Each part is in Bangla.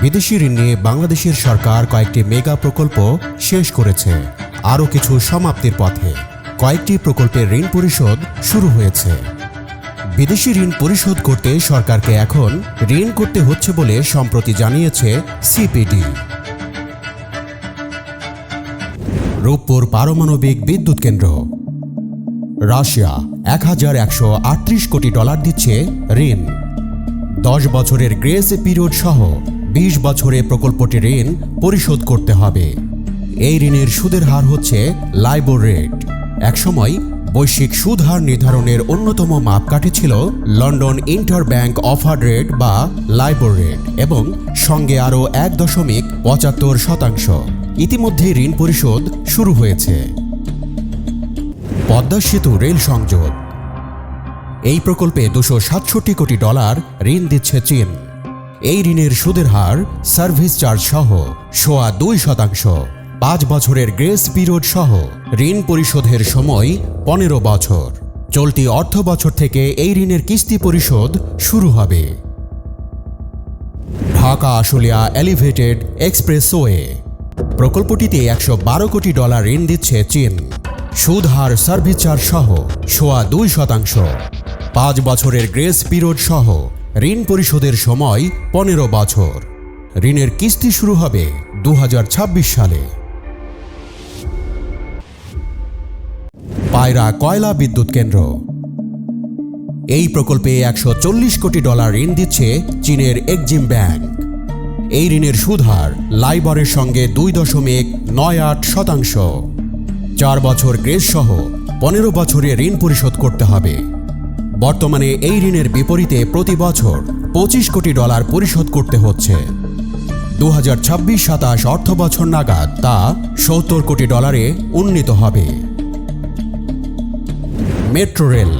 বিদেশি ঋণ নিয়ে বাংলাদেশের সরকার কয়েকটি মেগা প্রকল্প শেষ করেছে। আরও কিছু সমাপ্তির পথে কয়েকটি প্রকল্পের ঋণ পরিশোধ শুরু হয়েছে। বিদেশি ঋণ পরিশোধ করতে সরকারকে এখন ঋণ করতে হচ্ছে বলে সম্প্রতি জানিয়েছে সিপিডি। রূপপুর পারমাণবিক বিদ্যুৎ কেন্দ্র। রাশিয়া এক হাজার একশো আটত্রিশ কোটি ডলার দিচ্ছে ঋণ। দশ বছরের গ্রেস পিরিয়ড সহ বিশ বছরে প্রকল্পটি ঋণ পরিশোধ করতে হবে। এই ঋণের সুদের হার হচ্ছে লাইবোর রেট। একসময় বৈশ্বিক সুদ হার নির্ধারণের অন্যতম মাপকাঠি ছিল London inter bank offer rate বা লাইবোর রেট এবং সঙ্গে আরও এক দশমিক পঁচাত্তর শতাংশ। ইতিমধ্যে ঋণ পরিশোধ শুরু হয়েছে। পদ্মা সেতু রেল সংযোগ। এই প্রকল্পে দুশো সাতষট্টি কোটি ডলার ঋণ দিচ্ছে চীন। এই ঋণের সুদের হার সার্ভিস চার্জ সহ সোয়া দুই শতাংশ। পাঁচ বছরের গ্রেস পিরিয়ড সহ ঋণ পরিশোধের সময় পনেরো বছর। চলতি অর্থ বছর থেকে এই ঋণের কিস্তি পরিশোধ শুরু হবে। Dhaka Ashulia elevated expressway. প্রকল্পটিতে একশো বারো কোটি ডলার ঋণ দিচ্ছে চীন। সুদ হার সার্ভিস চার্জ সহ সোয়া দুই শতাংশ। পাঁচ বছরের গ্রেস পিরিয়ড সহ ঋণ পরিশোধের সময় পনেরো বছর। ঋণের কিস্তি শুরু হবে দু হাজার ছাব্বিশ সালে। পায়রা কয়লা বিদ্যুৎ কেন্দ্র। এই প্রকল্পে একশো চল্লিশ কোটি ডলার ঋণ দিচ্ছে চীনের এক্সিম ব্যাংক। এই ঋণের সুদহার লাইবরের সঙ্গে দুই দশমিক নয় আট শতাংশ। চার বছর গ্রেস সহ পনেরো বছরে ঋণ পরিশোধ করতে হবে। বর্তমানে এই ঋণের বিপরীতে প্রতি বছর পঁচিশ কোটি ডলার পরিশোধ করতে হচ্ছে। দু হাজার ছাব্বিশ সাতাশ অর্থ বছর নাগাদ তা সত্তর কোটি ডলারে উন্নীত হবে। Metro rail.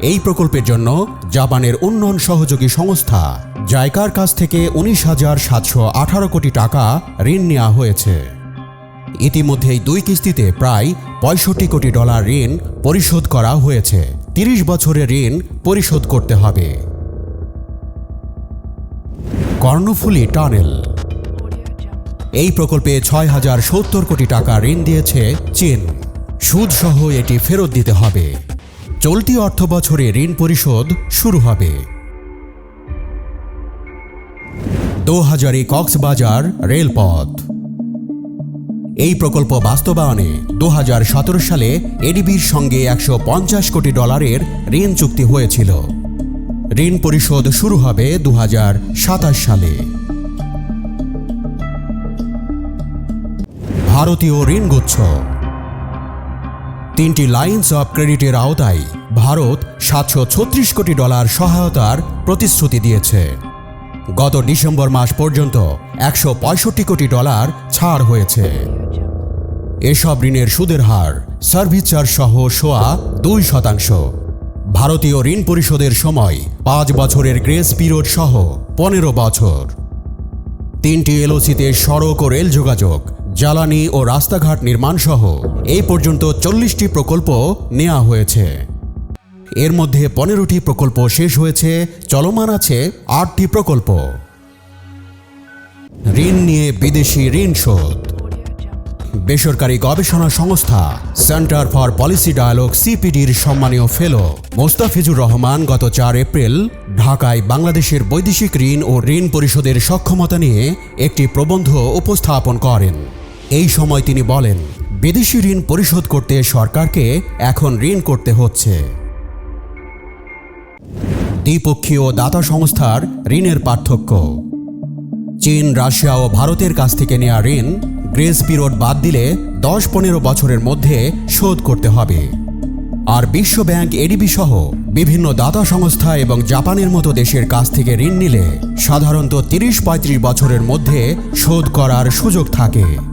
এই প্রকল্পের জন্য জাপানের উন্নয়ন সহযোগী সংস্থা জাইকার কাছ থেকে উনিশ হাজার সাতশো আঠারো কোটি টাকা ঋণ নেওয়া হয়েছে। ইতিমধ্যেই দুই কিস্তিতে প্রায় পঁয়ষট্টি কোটি ডলার ঋণ পরিশোধ করা হয়েছে। তিরিশ বছরের ঋণ পরিশোধ করতে হবে। কর্ণফুলী টানেল। এই প্রকল্পে ছয় হাজার সত্তর কোটি টাকা ঋণ দিয়েছে চীন। সুদসহ এটি ফেরত দিতে হবে। চলতি অর্থ বছরে ঋণ পরিশোধ শুরু হবে। দু হাজারে কক্সবাজার রেলপথ। এই প্রকল্প বাস্তবায়নে দু হাজার সতেরো সালে এডিবির সঙ্গে একশো পঞ্চাশ কোটি ডলারের ঋণ চুক্তি হয়েছিল। ঋণ পরিশোধ শুরু হবে দু হাজার সাতাশ সালে। ভারতীয় ঋণগুচ্ছ। তিনটি লাইন্স অব ক্রেডিটের আওতায় ভারত সাতশো ছত্রিশ কোটি ডলার সহায়তার প্রতিশ্রুতি দিয়েছে। গত ডিসেম্বর মাস পর্যন্ত একশো পঁয়ষট্টি কোটি ডলার ছাড় হয়েছে। এসব ঋণের সুদের হার সার্ভিস চার্জ সহ সোয়া দুই শতাংশ। ভারতীয় ঋণ পরিশোধের সময় পাঁচ বছরের গ্রেস পিরিয়ড সহ পনেরো বছর। তিনটি এলওসিতে সড়ক ও রেল যোগাযোগ, জ্বালানি ও রাস্তাঘাট নির্মাণ সহ এই পর্যন্ত চল্লিশটি প্রকল্প নেওয়া হয়েছে। এর মধ্যে পনেরোটি প্রকল্প শেষ হয়েছে, চলমান আছে আটটি প্রকল্প। ঋণ নিয়ে বিদেশি ঋণ শোধ। বেসরকারি গবেষণা সংস্থা সেন্টার ফর পলিসি ডায়ালগ সিপিডির সম্মানীয় ফেলো মোস্তাফিজুর রহমান গত চার এপ্রিল ঢাকায় বাংলাদেশের বৈদেশিক ঋণ ও ঋণ পরিশোধের সক্ষমতা নিয়ে একটি প্রবন্ধ উপস্থাপন করেন। এই সময় তিনি বলেন, বিদেশি ঋণ পরিশোধ করতে সরকারকে এখন ঋণ করতে হচ্ছে। দ্বিপক্ষীয় দাতা সংস্থার ঋণের পার্থক্য। চীন, রাশিয়া ও ভারতের কাছ থেকে নেওয়া ঋণ গ্রেস পিরিয়ড বাদ দিলে দশ পনেরো বছরের মধ্যে শোধ করতে হবে। আর বিশ্ব ব্যাংক, এডিবি সহ বিভিন্ন দাতা সংস্থা এবং জাপানের মতো দেশের কাছ থেকে ঋণ নিলে সাধারণত তিরিশ পঁয়ত্রিশ বছরের মধ্যে শোধ করার সুযোগ থাকে।